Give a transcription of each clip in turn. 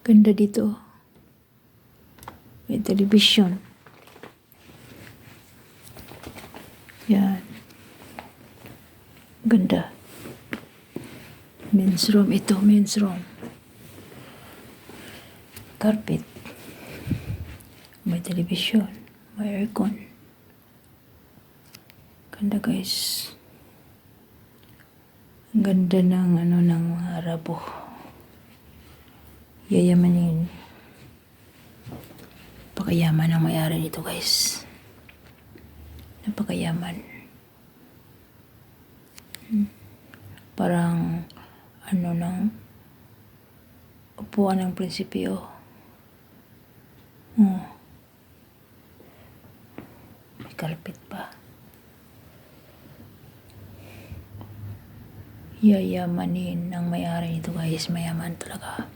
Ganda dito. May television. Yan. Ganda. Men's room ito, men's room. Carpet. May television. May aircon. Ganda guys. Ang ganda ng ano ng Arabo. Yayamanin. Napakayaman ang may-ari nito guys. Napakayaman. Hmm. Parang ano ng upuan ng prinsipyo. Oh. May carpet pa. Yayamanin ang may-ari nito guys. Mayaman talaga.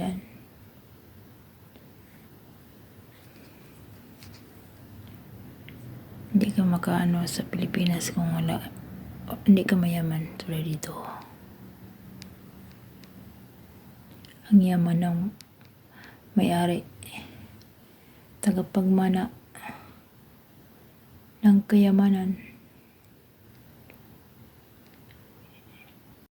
Yan. Hindi ka makaano sa Pilipinas kung wala. o, Hindi ka mayaman tulad dito. Ang yaman ng may-ari. Tagapagmana ng kayamanan.